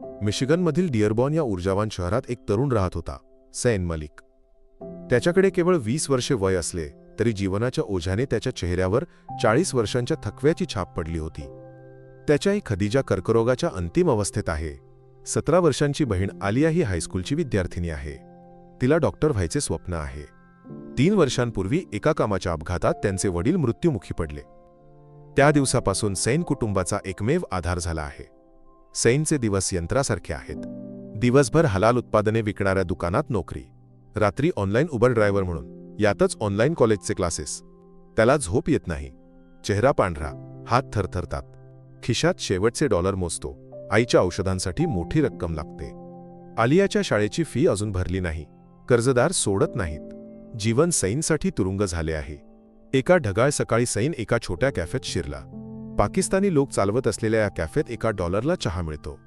मिशिगनमधील डिअरबॉर्न या ऊर्जावान शहरात एक तरुण राहत होता सैन मलिक. त्याच्याकडे केवळ वीस वर्षे वय असले तरी जीवनाच्या ओझ्याने त्याच्या चेहऱ्यावर चाळीस वर्षांच्या थकव्याची छाप पडली होती. त्याच्या आई खदिजा कर्करोगाच्या अंतिम अवस्थेत आहे. सतरा वर्षांची बहीण आलिया ही हायस्कूलची विद्यार्थिनी आहे. तिला डॉक्टर व्हायचे स्वप्न आहे. तीन वर्षांपूर्वी एका कामाच्या अपघातात त्यांचे वडील मृत्युमुखी पडले. त्या दिवसापासून सैन कुटुंबाचा एकमेव आधार झाला आहे. सैनचे दिवस यंत्रासारखे आहेत. दिवसभर हलाल उत्पादने विकणाऱ्या दुकानात नोकरी. रात्री ऑनलाईन उबर ड्रायव्हर म्हणून यातच ऑनलाईन कॉलेजचे क्लासेस. त्याला झोप येत नाही. चेहरा पांढरा हात थरथरतात. खिशात शेवटचे डॉलर मोजतो. आईच्या औषधांसाठी मोठी रक्कम लागते. आलियाच्या शाळेची फी अजून भरली नाही. कर्जदार सोडत नाहीत. जीवन सैनसाठी तुरुंग झाले आहे. एका ढगाळ सकाळी सैन एका छोट्या कॅफेत शिरला. पाकिस्तानी लोक चालवत असलेल्या या कॅफेत एका डॉलरला चहा मिळतो.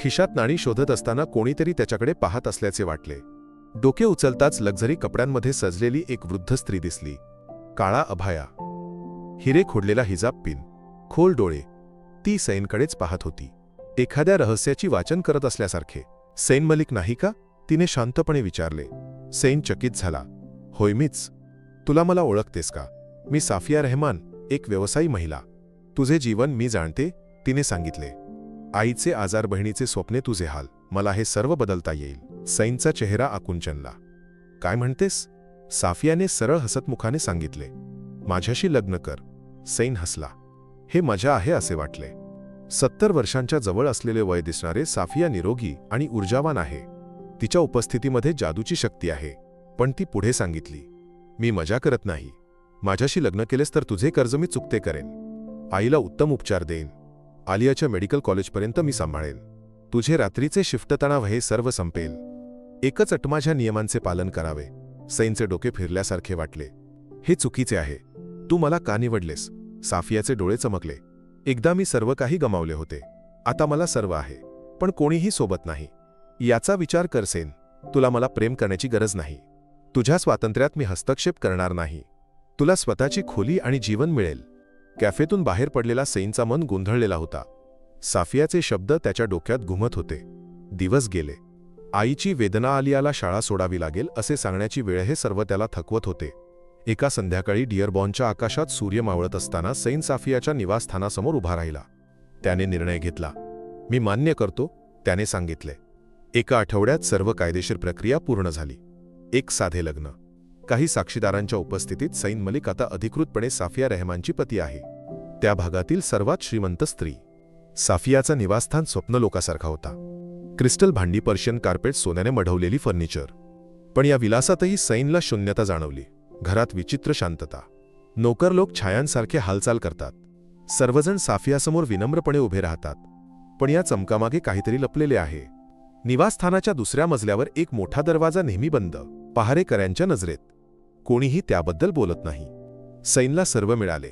खिशात नाणी शोधत असताना कोणीतरी त्याच्याकडे पाहत असल्याचे वाटले. डोके उचलताच लक्झरी कपड्यांमध्ये सजलेली एक वृद्ध स्त्री दिसली. काळा अभाया. हिरे खोडलेला हिजाब पिन. खोल डोळे. ती सैनकडेच पाहत होती. एखाद्या रहस्याची वाचन करत असल्यासारखे. सैन मलिक नाही का? तिने शांतपणे विचारले. सैन चकित झाला. होय मीच. तुला मला ओळखतेस का? मी साफिया रेहमान एक व्यवसायी महिला. तुझे जीवन मी जाणते तिने सांगितले. आईचे आजार बहिणीचे स्वप्ने तुझे हाल मला हे सर्व बदलता येईल. सैनचा चेहरा आकुंचनला. काय म्हणतेस? साफियाने सरळ हसतमुखाने सांगितले. माझ्याशी लग्न कर. सैन हसला. हे मजा आहे असे वाटले. सत्तर वर्षांच्या जवळ असलेले वय दिसणारे साफिया निरोगी आणि ऊर्जावान आहे. तिच्या उपस्थितीमध्ये जादूची शक्ती आहे. पण ती पुढे सांगितली. मी मजा करत नाही. माझ्याशी लग्न केलेस तर तुझे कर्ज मी चुकते करेन. आईला उत्तम उपचार देईन. आलियाच्या मेडिकल कॉलेजपर्यंत मी सांभाळेन. तुझे रात्रीचे शिफ्ट तणाव हे सर्व संपेल एकच अट माझ्या नियमांचे पालन करावे. सैनचे डोके फिरल्यासारखे वाटले. हे चुकीचे आहे. तू मला का निवडलेस? साफियाचे डोळे चमकले. एकदा मी सर्व काही गमावले होते. आता मला सर्व आहे. पण कोणीही सोबत नाही. याचा विचार करसेन तुला मला प्रेम करण्याची गरज नाही. तुझ्या स्वातंत्र्यात मी हस्तक्षेप करणार नाही. तुला स्वतःची खोली आणि जीवन मिळेल. कॅफेतून बाहेर पडलेला सैनचा मन गोंधळलेला होता. साफियाचे शब्द त्याच्या डोक्यात घुमत होते. दिवस गेले. आईची वेदना आलियाला शाळा सोडावी लागेल असे सांगण्याची वेळ हे सर्व त्याला थकवत होते. एका संध्याकाळी डिअरबॉनच्या आकाशात सूर्य मावळत असताना सैन साफियाच्या निवासस्थानासमोर उभा राहिला. त्याने निर्णय घेतला. मी मान्य करतो त्याने सांगितले. एका आठवड्यात सर्व कायदेशीर प्रक्रिया पूर्ण झाली. एक साधे लग्न. काही साक्षीदारांच्या उपस्थितीत सैन मलिक आता अधिकृतपणे साफिया रेहमानची पती आहे. त्या भागातील सर्वात श्रीमंत स्त्री. साफियाचा निवासस्थान स्वप्नलोकासारखा होता. क्रिस्टल भांडी पर्शियन कार्पेट सोन्याने मढवलेली फर्निचर. पण या विलासातही सैनला शून्यता जाणवली. घरात विचित्र शांतता. नोकर लोक छायांसारखे हालचाल करतात. सर्वजण साफियासमोर विनम्रपणे उभे राहतात. पण या चमकामागे काहीतरी लपलेले आहे. निवासस्थानाच्या दुसऱ्या मजल्यावर एक मोठा दरवाजा नेहमी बंद. पहारेकऱ्यांच्या नजरेत. कोणीही त्याबद्दल बोलत नाही. सैनला सर्व मिळाले.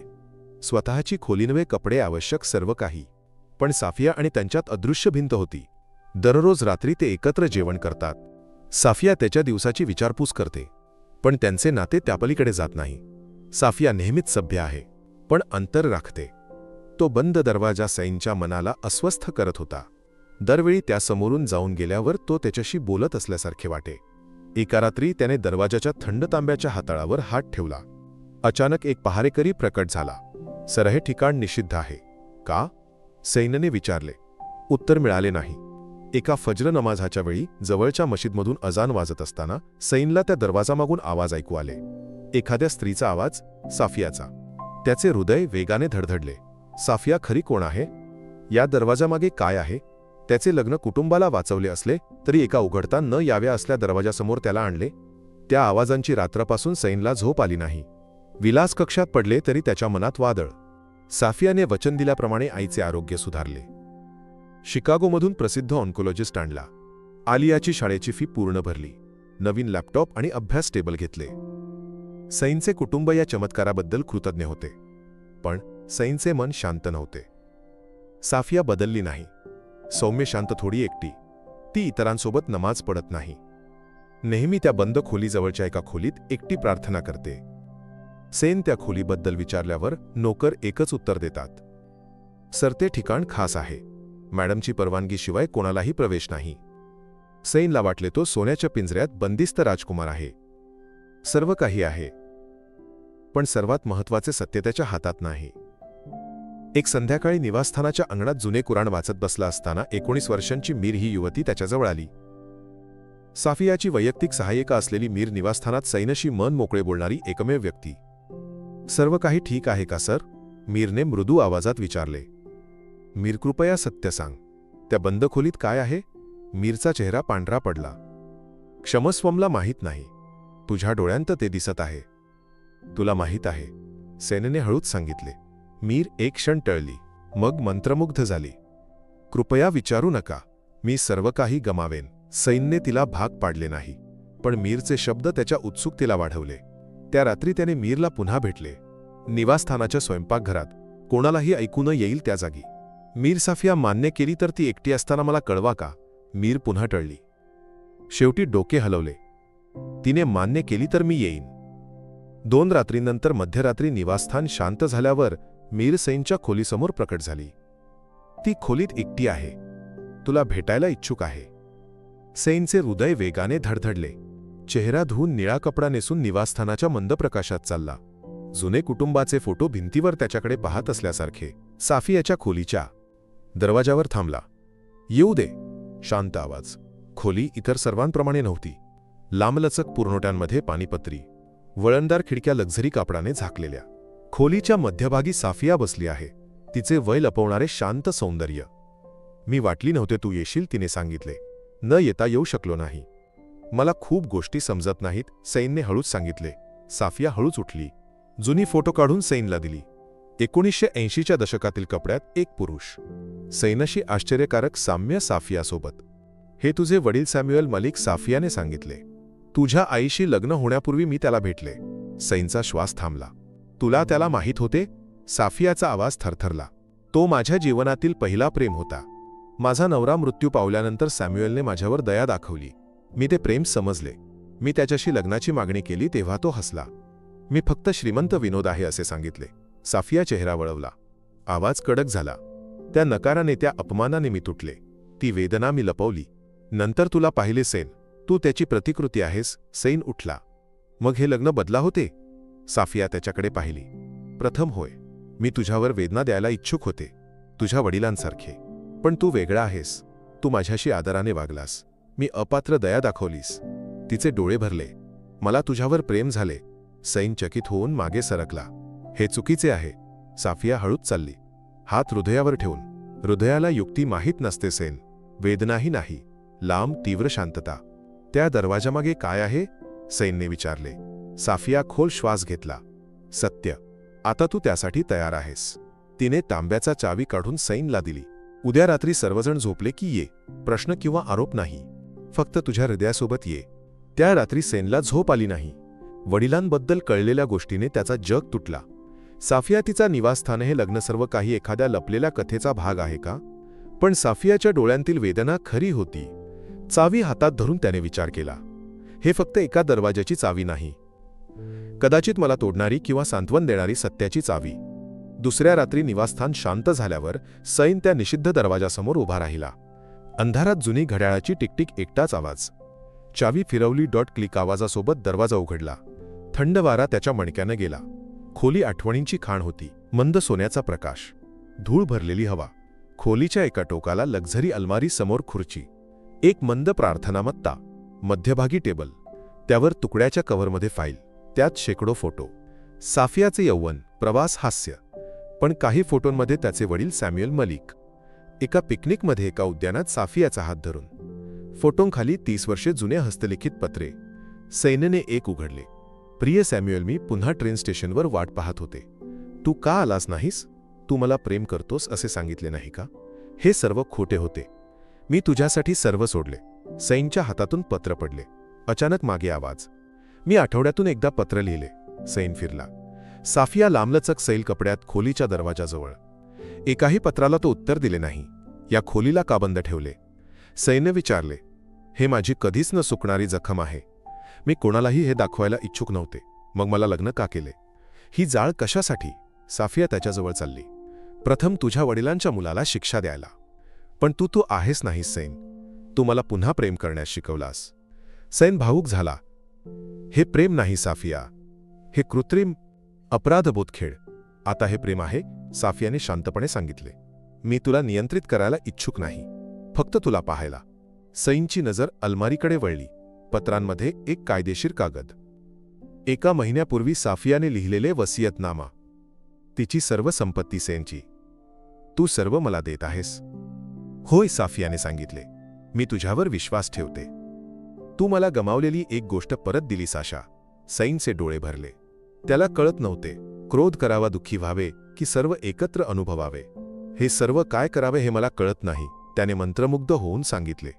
स्वतःची खोलीनवे कपडे आवश्यक सर्व काही. पण साफिया आणि त्यांच्यात अदृश्य भिंत होती. दररोज रात्री ते एकत्र जेवण करतात. साफिया त्याच्या दिवसाची विचारपूस करते. पण त्यांचे नाते त्यापलीकडे जात नाही. साफिया नेहमीच सभ्य आहे. पण अंतर राखते. तो बंद दरवाजा सैनच्या मनाला अस्वस्थ करत होता. दरवेळी त्यासमोरून जाऊन गेल्यावर तो त्याच्याशी बोलत असल्यासारखे वाटे. एका रात्री त्याने दरवाजाच्या थंड तांब्याच्या हाताळावर हात ठेवला. अचानक एक पहारेकरी प्रकट झाला. सर हे ठिकाण निषिद्ध आहे. का? सैन्यने विचारले. उत्तर मिळाले नाही. एका फज्र नमाझाच्या वेळी जवळच्या मशीदमधून अजान वाजत असताना सैनला त्या दरवाजामागून आवाज ऐकू आले. एखाद्या स्त्रीचा आवाज साफियाचा. त्याचे हृदय वेगाने धडधडले. साफिया खरी कोण आहे? या दरवाजामागे काय आहे? त्याचे लग्न कुटुंबाला वाचवले असले तरी एका उघडता न याव्या असल्या दरवाजासमोर त्याला आणले. त्या आवाजांची रात्रपासून सैनला झोप आली नाही. विलास कक्षात पडले तरी त्याच्या मनात वादळ. साफियाने वचन दिल्याप्रमाणे आईचे आरोग्य सुधारले. शिकागोमधून प्रसिद्ध ऑन्कोलॉजिस्ट आणला. आलियाची शाळेची फी पूर्ण भरली. नवीन लॅपटॉप आणि अभ्यास टेबल घेतले. सैनचे कुटुंब या चमत्काराबद्दल कृतज्ञ होते. पण सैनचे मन शांत नव्हते. साफिया बदलली नाही. सौम्य शांत थोडी एकटी. ती इतरांसोबत नमाज पडत नाही. नेहमी त्या बंद खोलीजवळच्या एका खोलीत एकटी प्रार्थना करते. सेन त्या खोलीबद्दल विचारल्यावर नोकर एकच उत्तर देतात. सर ते ठिकाण खास आहे. मॅडमची परवानगीशिवाय कोणालाही प्रवेश नाही. सैनला वाटले तो सोन्याच्या पिंजऱ्यात बंदिस्त राजकुमार आहे. सर्व काही आहे. पण सर्वात महत्त्वाचे सत्य त्याच्या हातात नाही. एक संध्याकाळी निवासस्थानाच्या अंगणात जुने कुराण वाचत बसला असताना एकोणीस वर्षांची मीर ही युवती त्याच्याजवळ आली. साफियाची वैयक्तिक सहाय्यिका असलेली मीर निवासस्थानात सैनशी मन मोकळे बोलणारी एकमेव व्यक्ती. सर्व काही ठीक आहे का सर? मीरने मृदू आवाजात विचारले. मीर कृपया सत्य सांग. त्या बंद खोलीत काय आहे? मीरचा चेहरा पांढरा पडला. क्षमस्वमला माहीत नाही. तुझ्या डोळ्यांत ते दिसत आहे. तुला माहीत आहे सेनेने हळूच सांगितले. मीर एक क्षण टळली. मग मंत्रमुग्ध झाली. कृपया विचारू नका. मी सर्व काही गमावेन. सैन्य तिला भाग पाडले नाही. पण मीरचे शब्द त्याच्या उत्सुकतेला वाढवले. त्या रात्री त्याने मीरला पुन्हा भेटले. निवासस्थानाच्या स्वयंपाकघरात. कोणालाही ऐकू न येईल त्या जागी. मीर साफिया मान्य केली तर ती एकटी असताना मला कळवा का? मीर पुन्हा टळली. शेवटी डोके हलवले. तिने मान्य केली तर मी येईन. दोन रात्रीनंतर मध्यरात्री निवासस्थान शांत झाल्यावर मीर सैनच्या खोलीसमोर प्रकट झाली. ती खोलीत एकटी आहे. तुला भेटायला इच्छुक आहे. सैनचे हृदय वेगाने धडधडले. चेहरा धुवून निळा कपडा नेसून निवासस्थानाच्या मंद प्रकाशात चालला. जुने कुटुंबाचे फोटो भिंतीवर त्याच्याकडे पाहत असल्यासारखे साफियाच्या खोलीच्या दरवाजावर थांबला. येऊ दे शांत आवाज. खोली इतर सर्वांप्रमाणे नव्हती. लांबलचक पुरनोट्यांमध्ये पाणीपत्री वळणदार खिडक्या लक्झरी कापडाने झाकलेल्या. खोलीच्या मध्यभागी साफिया बसली आहे. तिचे वय लपवणारे शांत सौंदर्य. मी वाटली नव्हते तू येशील तिने सांगितले. न येता येऊ शकलो नाही. मला खूप गोष्टी समजत नाहीत सैनने हळूच सांगितले. साफिया हळूच उठली. जुनी फोटो काढून सैनला दिली. एकोणीसशे ऐंशीच्या दशकातील कपड्यात एक पुरुष. सैनशी आश्चर्यकारक साम्य साफियासोबत. हे तुझे वडील सॅम्युअल मलिक साफियाने सांगितले. तुझ्या आईशी लग्न होण्यापूर्वी मी त्याला भेटले. सैनचा श्वास थांबला. तुला त्याला माहीत होते? साफियाचा आवाज थरथरला. तो माझ्या जीवनातील पहिला प्रेम होता. माझा नवरा मृत्यू पावल्यानंतर सॅम्युएलने माझ्यावर दया दाखवली. मी ते प्रेम समजले. मी त्याच्याशी लग्नाची मागणी केली तेव्हा तो हसला. मी फक्त श्रीमंत विनोद आहे असे सांगितले. साफिया चेहरा वळवला. आवाज कडक झाला. त्या नकाराने त्या अपमानाने मी तुटले. ती वेदना मी लपवली. नंतर तुला पाहिले सेन. तू त्याची प्रतिकृती आहेस. सैन उठला. मग हे लग्न बदला होते? साफिया त्याच्याकडे पाहिली. प्रथम होय. मी तुझ्यावर वेदना द्यायला इच्छुक होते. तुझ्या वडिलांसारखे. पण तू वेगळा आहेस. तू माझ्याशी आदराने वागलास. मी अपात्र दया दाखवलीस. तिचे डोळे भरले. मला तुझ्यावर प्रेम झाले. सैन चकित होऊन मागे सरकला. हे चुकीचे आहे. साफिया हळूच चालली. हात हृदयावर ठेवून. हृदयाला युक्ती माहीत नसते सेन. वेदनाही नाही. लांब तीव्र शांतता. त्या दरवाजामागे काय आहे? सैनने विचारले. साफिया खोल श्वास घेतला. सत्य आता तू त्यासाठी तयार आहेस. तिने तांब्याचा चावी काढून सैनला दिली. उद्या रात्री सर्वजण झोपले की ये. प्रश्न किंवा आरोप नाही. फक्त तुझ्या हृदयासोबत ये. त्या रात्री सेनला झोप आली नाही. वडिलांबद्दल कळलेल्या गोष्टीने त्याचा जग तुटला. साफिया तिचा निवासस्थान हे लग्न सर्व काही एखाद्या लपलेल्या कथेचा भाग आहे का? पण साफियाच्या डोळ्यांतील वेदना खरी होती. चावी हातात धरून त्याने विचार केला. हे फक्त एका दरवाजाची चावी नाही. कदाचित मला तोडणारी किंवा सांत्वन देणारी सत्याची चावी. दुसऱ्या रात्री निवासस्थान शांत झाल्यावर सैन त्या निषिद्ध दरवाजासमोर उभा राहिला. अंधारात जुनी घड्याळाची टिकटिक एकटाच आवाज. चावी फिरवली डॉट क्लिक आवाजासोबत दरवाजा उघडला. थंड वारा त्याच्या मणक्यानं गेला. खोली आठवणींची खाण होती. मंद सोन्याचा प्रकाश. धूळ भरलेली हवा. खोलीच्या एका टोकाला लक्झरी अलमारी समोर खुर्ची. एक मंद प्रार्थनामत्ता. मध्यभागी टेबल. त्यावर तुकड्याच्या कव्हरमध्ये फाईल. त्यात शेकडो फोटो. साफियाचे यौवन प्रवास हास्य. पण काही फोटोंमध्ये त्याचे वडील सॅम्युअल मलिक. एका पिकनिकमध्ये एका उद्यानात साफियाचा हात धरून. फोटोंखाली तीस वर्षे जुने हस्तलिखित पत्रे. सैन्यने एक उघडले. प्रिय सॅम्युअल मी पुन्हा ट्रेन स्टेशनवर वाट पाहत होते. तू का आलास नाहीस? तू मला प्रेम करतोस असे सांगितले नाही का? हे सर्व खोटे होते. मी तुझ्यासाठी सर्व सोडले. सैनच्या हातातून पत्र पडले. अचानक मागे आवाज. मी आठवड्यातून एकदा पत्र लिहिले सैन फिरला. साफिया लांबलचक सैल कपड्यात खोलीच्या दरवाजाजवळ. एकाही पत्राला तो उत्तर दिले नाही. या खोलीला का बंद ठेवले? सैन्य विचारले हे माझी कधीच न सुकणारी जखम आहे. मी कोणालाही हे दाखवायला इच्छुक नव्हते. मग मला लग्न का केले? ही जाळ कशासाठी? साफिया त्याच्याजवळ चालली. प्रथम तुझ्या वडिलांच्या मुलाला शिक्षा द्यायला. पण तू तू आहेस नाही सैन. तू मला पुन्हा प्रेम करण्यास शिकवलास. सैन भावूक झाला. हे प्रेम नाही साफिया. हे कृत्रिम अपराधबोध खेळ. आता हे प्रेम आहे साफियाने शांतपणे सांगितले. मी तुला नियंत्रित करायला इच्छुक नाही. फक्त तुला पाहायला. सैनची नजर अलमारीकडे वळली. पत्रांमध्ये एक कायदेशीर कागद. एका महिन्यापूर्वी साफियाने लिहिलेले वसियतनामा. तिची सर्व संपत्ती सेनची. तू सर्व मला देत आहेस. होय साफियाने सांगितले. मी तुझ्यावर विश्वास ठेवते. तू मला गमावलेली एक गोष्ट परत दिलीस आशा सैनचे डोळे भरले. त्याला कळत नव्हते. क्रोध करावा दुःखी व्हावे की सर्व एकत्र अनुभवावे? हे सर्व काय करावे हे मला कळत नाही त्याने मंत्रमुग्ध होऊन सांगितले.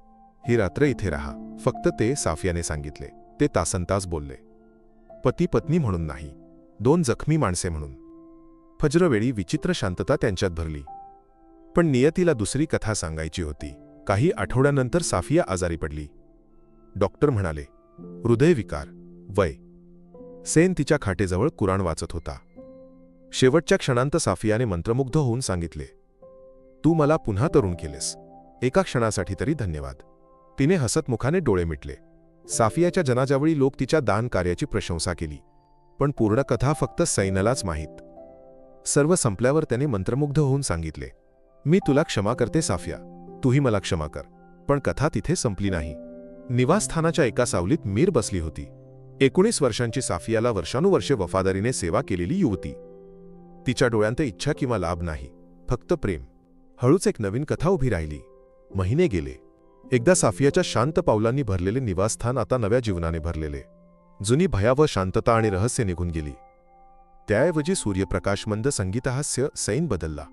ही रात्र इथे राहा. फक्त ते साफियाने सांगितले. ते तासनतास बोलले. पती पत्नी म्हणून नाही. दोन जखमी माणसे म्हणून. फज्रवेळी विचित्र शांतता त्यांच्यात भरली. पण नियतीला दुसरी कथा सांगायची होती. काही आठवड्यानंतर साफिया आजारी पडली. डॉक्टर म्हणाले हृदयविकार वय. सेन तिच्या खाटेजवळ कुराण वाचत होता. शेवटच्या क्षणांत साफियाने मंत्रमुग्ध होऊन सांगितले तू मला पुन्हा तरुण केलेस. एका क्षणासाठी तरी धन्यवाद. तिने हसतमुखाने डोळे मिटले. साफियाच्या जनाजावळी लोक तिच्या दान कार्याची प्रशंसा केली पण पूर्ण कथा फक्त सैनलाच माहीत. सर्व संपल्यावर त्याने मंत्रमुग्ध होऊन सांगितले मी तुला क्षमा करते साफिया. तूही मला क्षमा कर पण कथा तिथे संपली नाही. निवासस्थानाच्या एका सावलीत मीर बसली होती. एकोणीस वर्षांची साफियाला वर्षानुवर्षे वफादारीने सेवा केलेली युवती. तिच्या डोळ्यांत इच्छा किंवा लाभ नाही फक्त प्रेम. हळूच एक नवीन कथा उभी राहिली. महिने गेले. एकदा साफियाच्या शांत पावलांनी भरलेले निवासस्थान आता नव्या जीवनाने भरलेले. जुनी भयावह शांतता आणि रहस्य निघून गेली. त्याऐवजी सूर्यप्रकाशमंद संगीतहास्य सैन बदलला.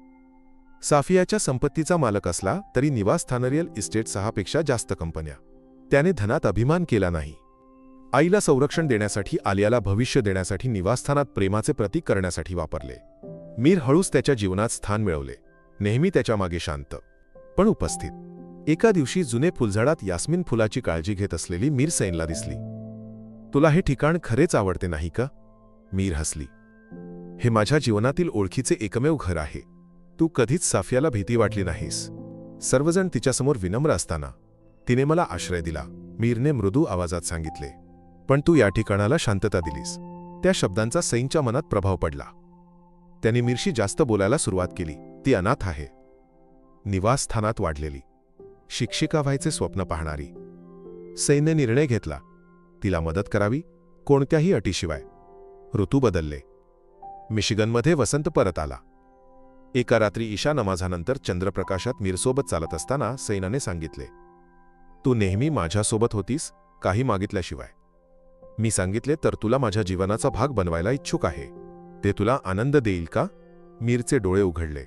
साफियाच्या संपत्तीचा मालक असला तरी निवासस्थान रिअल इस्टेट सहापेक्षा जास्त कंपन्या. त्याने धनात अभिमान केला नाही. आईला संरक्षण देण्यासाठी आलियाला भविष्य देण्यासाठी निवासस्थानात प्रेमाचे प्रतीक करण्यासाठी वापरले. मीर हळूच त्याच्या जीवनात स्थान मिळवले. नेहमी त्याच्यामागे शांत. पण उपस्थित. एका दिवशी जुने फुलझाडात यास्मिन फुलाची काळजी घेत असलेली मीर सैनला दिसली. तुला हे ठिकाण खरेच आवडते नाही का? मीर हसली. हे माझ्या जीवनातील ओळखीचे एकमेव घर आहे. तू कधीच साफियाला भीती वाटली नाहीस. सर्वजण तिच्यासमोर विनम्र असताना तिने मला आश्रय दिला. मीरने मृदू आवाजात सांगितले पण तू या ठिकाणाला शांतता दिलीस. त्या शब्दांचा सैनच्या मनात प्रभाव पडला. त्याने मीरशी जास्त बोलायला सुरुवात केली. ती अनाथ आहे. निवासस्थानात वाढलेली. शिक्षिका व्हायचे स्वप्न पाहणारी. सैन्य निर्णय घेतला. तिला मदत करावी कोणत्याही अटीशिवाय. ऋतू बदलले. मिशिगनमध्ये वसंत परत आला. एका रात्री ईशा नमाझानंतर चंद्रप्रकाशात मीरसोबत चालत असताना सैनाने सांगितले तू नेहमी माझ्यासोबत होतीस काही मागितल्याशिवाय. मी सांगितले तर तुला माझ्या जीवनाचा भाग बनवायला इच्छुक आहे. ते तुला आनंद देईल का? मीरचे डोळे उघडले.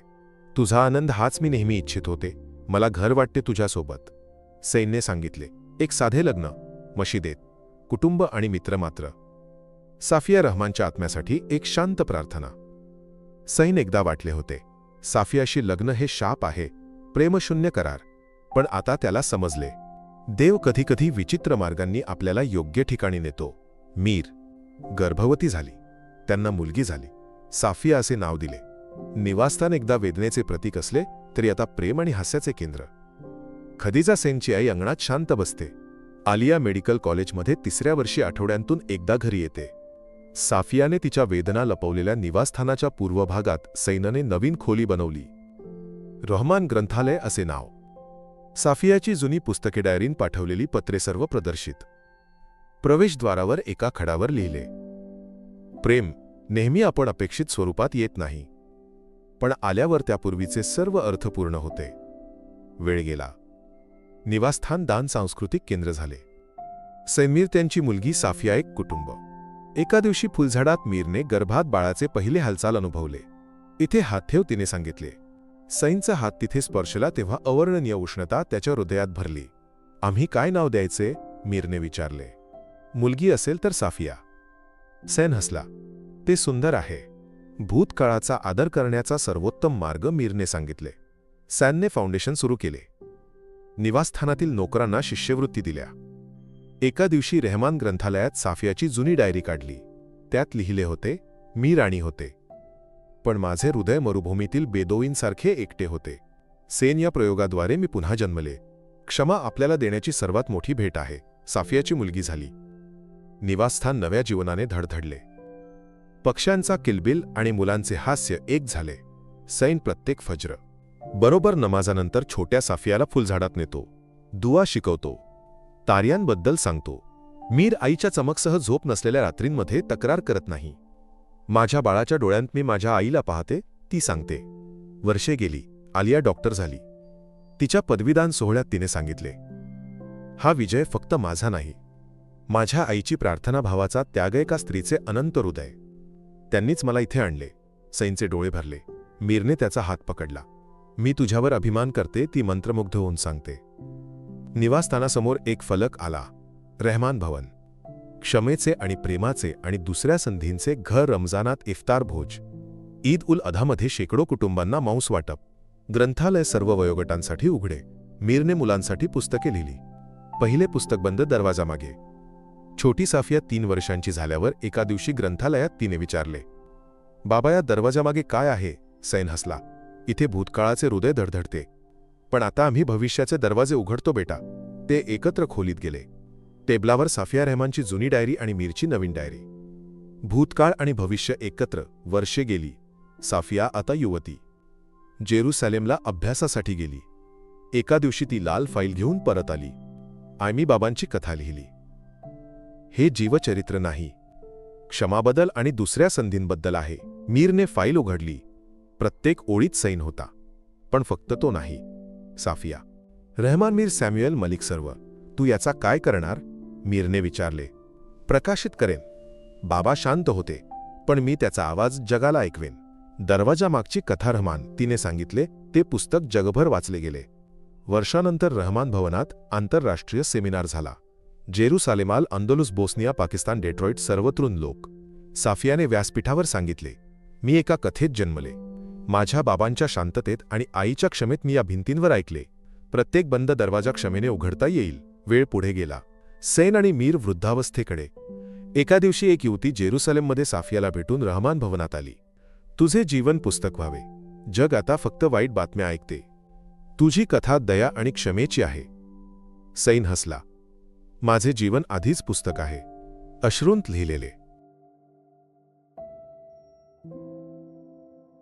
तुझा आनंद हाच मी नेहमी इच्छित होते. मला घर वाटते तुझ्यासोबत. सैनने सांगितले. एक साधे लग्न. मशिदेत. कुटुंब आणि मित्र मात्र. साफिया रहमानच्या आत्म्यासाठी एक शांत प्रार्थना. सैन एकदा वाटले होते. साफियाशी लग्न हे शाप आहे. प्रेमशून्य करार. पण आता त्याला समजले. देव कधीकधी विचित्र मार्गांनी आपल्याला योग्य ठिकाणी नेतो. मीर गर्भवती झाली. त्यांना मुलगी झाली. साफिया असे नाव दिले. निवासस्थान एकदा वेदनेचे प्रतीक असले तरी आता प्रेम आणि हास्याचे केंद्र. खदिजा सेनची आई अंगणात शांत बसते. आलिया मेडिकल कॉलेजमध्ये तिसऱ्या वर्षी आठवड्यांतून एकदा घरी येते. साफियाने तिच्या वेदना लपवलेल्या निवासस्थानाच्या पूर्व भागात सैनने नवीन खोली बनवली. रहमान ग्रंथालय असे नाव. साफियाची जुनी पुस्तके डायरीन पाठवलेली पत्रे सर्व प्रदर्शित. प्रवेशद्वारावर एका खडावर लिहिले. प्रेम नेहमी आपण अपेक्षित स्वरूपात येत नाही. पण आल्यावर त्यापूर्वीचे सर्व अर्थ पूर्ण होते. वेळ गेला. निवासस्थान दान सांस्कृतिक केंद्र झाले. सैमीर त्यांची मुलगी साफिया एक कुटुंब. एका दिवशी फुलझाडात मीरने गर्भात बाळाचे पहिले हालचाल अनुभवले. इथे हात ठेव तिने सांगितले. सैनचा हात तिथे स्पर्शला तेव्हा अवर्णनीय उष्णता त्याच्या हृदयात भरली. आम्ही काय नाव द्यायचे? मीरने विचारले. मुलगी असेल तर साफिया. सैन हसला. ते सुंदर आहे. भूतकाळाचा आदर करण्याचा सर्वोत्तम मार्ग मीरने सांगितले. सॅनने फाउंडेशन सुरू केले. निवासस्थानातील नोकरांना शिष्यवृत्ती दिल्या. एका दिवशी रेहमान ग्रंथालयात साफियाची जुनी डायरी काढली. त्यात लिहिले होते मी राणी होते. पण माझे हृदय मरुभूमीतील बेदोईंसारखे एकटे होते. सेन या प्रयोगाद्वारे मी पुन्हा जन्मले. क्षमा आपल्याला देण्याची सर्वात मोठी भेट आहे. साफियाची मुलगी झाली. निवासस्थान नव्या जीवनाने धडधडले. पक्ष्यांचा किलबिल आणि मुलांचे हास्य एक झाले. सैन प्रत्येक फज्र. बरोबर नमाजानंतर छोट्या साफियाला फुलझाडात नेतो. दुआ शिकवतो. तार्यांबद्दल सांगतो. मीर आईच्या चमकसह झोप नसलेल्या रात्रींमध्ये तक्रार करत नाही. माझ्या बाळाच्या डोळ्यांत मी माझ्या आईला पाहते ती सांगते. वर्षे गेली आलिया डॉक्टर झाली. तिच्या पदवीदान सोहळ्यात तिने सांगितले. हा विजय फक्त माझा नाही. माझ्या आईची प्रार्थना भावाचा त्याग एका स्त्रीचे अनंत हृदय. त्यांनीच मला इथे आणले. सैनचे डोळे भरले. मीरने त्याचा हात पकडला. मी तुझ्यावर अभिमान करते ती मंत्रमुग्ध होऊन सांगते. निवासस्थानासमोर एक फलक आला. रहमान भवन. क्षमेचे आणि प्रेमाचे आणि दुसऱ्या संधींचे घर रमजानात इफ्तार भोज. ईद उल अधामध्ये शेकडो कुटुंबांना मांस वाटप. ग्रंथालय सर्व वयोगटांसाठी उघडे. मीरने मुलांसाठी पुस्तके लिहिली. पहिले पुस्तक बंद दरवाजामागे छोटी साफिया तीन वर्षांची झाल्यावर एका दिवशी ग्रंथालयात तिने विचारले बाबा या दरवाजामागे काय आहे? सैन हसला. इथे भूतकाळाचे हृदय धडधडते. पण आता आम्ही भविष्याचे दरवाजे उघडतो बेटा. ते एकत्र खोलीत गेले. टेबलावर साफिया रहमानची जुनी डायरी आणि मीरची नवीन डायरी. भूतकाळ आणि भविष्य एकत्र वर्षे गेली. साफिया आता युवती. जेरुसॅलेमला अभ्यासासाठी गेली. एका दिवशी ती लाल फाईल घेऊन परत आली. आयमी बाबांची कथा लिहिली. हे जीवचरित्र नाही. क्षमाबदल आणि दुसऱ्या संधींबद्दल आहे. मीरने फाईल उघडली. प्रत्येक ओळीत सैन होता. पण फक्त तो नाही. साफिया. रहमान मीर सॅम्युएल मलिक सर्व. तू याचा काय करणार? मीरने विचारले प्रकाशित करेन. बाबा शांत होते पण मी त्याचा आवाज जगाला ऐकवेन. दरवाजामागची कथा रहमान तिने सांगितले ते पुस्तक जगभर वाचले गेले. वर्षानंतर रहमान भवनात आंतरराष्ट्रीय सेमिनार झाला. जेरुसालेमाल अंदोलुस बोस्निया पाकिस्तान डेट्रॉईट सर्वत्रून लोक. साफियाने व्यासपीठावर सांगितले मी एका कथेत जन्मले. माझ्या बाबांच्या शांततेत आणि आईच्या क्षमेत मी या भिंतींवर ऐकले. प्रत्येक बंद दरवाजा क्षमेने उघडता येईल. वेळ पुढे गेला. सैन आणि मीर वृद्धावस्थेकडे. एका दिवशी एक युवती जेरुसलेममध्ये साफियाला भेटून रहमान भवनात आली. तुझे जीवन पुस्तक व्हावे. जग आता फक्त वाईट बातम्या ऐकते. तुझी कथा दया आणि क्षमेची आहे. सैन हसला. माझे जीवन आधीच पुस्तक आहे. अश्रूंत लिहिलेले.